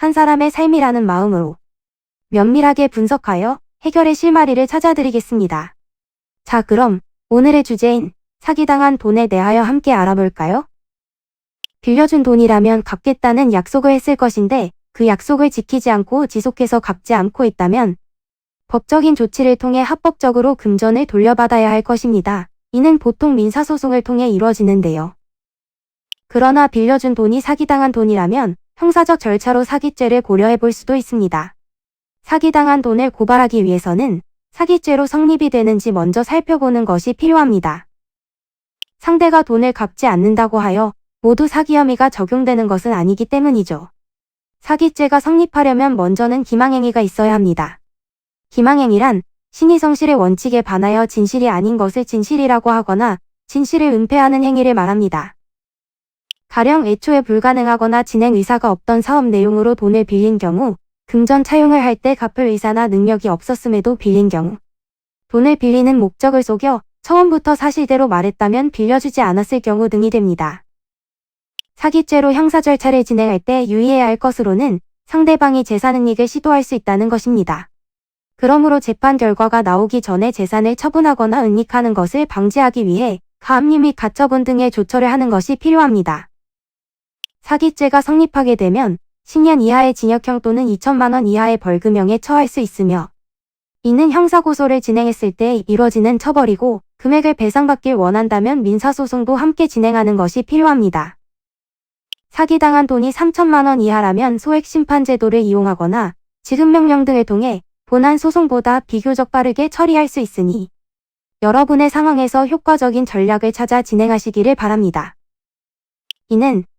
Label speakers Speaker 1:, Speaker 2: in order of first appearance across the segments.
Speaker 1: 한 사람의 삶이라는 마음으로 면밀하게 분석하여 해결의 실마리를 찾아드리겠습니다. 자, 그럼 오늘의 주제인 사기당한 돈에 대하여 함께 알아볼까요? 빌려준 돈이라면 갚겠다는 약속을 했을 것인데 그 약속을 지키지 않고 지속해서 갚지 않고 있다면 법적인 조치를 통해 합법적으로 금전을 돌려받아야 할 것입니다. 이는 보통 민사소송을 통해 이루어지는데요. 그러나 빌려준 돈이 사기당한 돈이라면 형사적 절차로 사기죄를 고려해 볼 수도 있습니다. 사기당한 돈을 고발하기 위해서는 사기죄로 성립이 되는지 먼저 살펴보는 것이 필요합니다. 상대가 돈을 갚지 않는다고 하여 모두 사기 혐의가 적용되는 것은 아니기 때문이죠. 사기죄가 성립하려면 먼저는 기망행위가 있어야 합니다. 기망행위란 신의성실의 원칙에 반하여 진실이 아닌 것을 진실이라고 하거나 진실을 은폐하는 행위를 말합니다. 가령 애초에 불가능하거나 진행 의사가 없던 사업 내용으로 돈을 빌린 경우 금전 차용을 할 때 갚을 의사나 능력이 없었음에도 빌린 경우 돈을 빌리는 목적을 속여 처음부터 사실대로 말했다면 빌려주지 않았을 경우 등이 됩니다. 사기죄로 형사 절차를 진행할 때 유의해야 할 것으로는 상대방이 재산응익을 시도할 수 있다는 것입니다. 그러므로 재판 결과가 나오기 전에 재산을 처분하거나 은닉하는 것을 방지하기 위해 가압류 및 가처분 등의 조처를 하는 것이 필요합니다. 사기죄가 성립하게 되면 10년 이하의 징역형 또는 2천만 원 이하의 벌금형에 처할 수 있으며 이는 형사고소를 진행했을 때 이뤄지는 처벌이고 금액을 배상받길 원한다면 민사소송도 함께 진행하는 것이 필요합니다. 사기당한 돈이 3천만 원 이하라면 소액심판제도를 이용하거나 지급명령 등을 통해 본안 소송보다 비교적 빠르게 처리할 수 있으니 여러분의 상황에서 효과적인 전략을 찾아 진행하시기를 바랍니다. 이는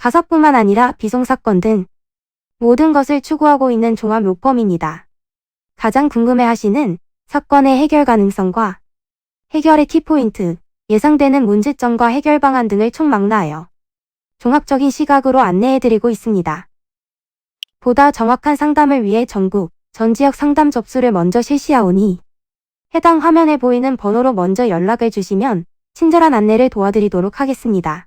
Speaker 1: 가석뿐만 아니라 비송사건 등 모든 것을 추구하고 있는 종합 로펌입니다. 가장 궁금해하시는 사건의 해결 가능성과 해결의 키포인트, 예상되는 문제점과 해결 방안 등을 총망라하여 종합적인 시각으로 안내해드리고 있습니다. 보다 정확한 상담을 위해 전국, 전 지역 상담 접수를 먼저 실시하오니 해당 화면에 보이는 번호로 먼저 연락을 주시면 친절한 안내를 도와드리도록 하겠습니다.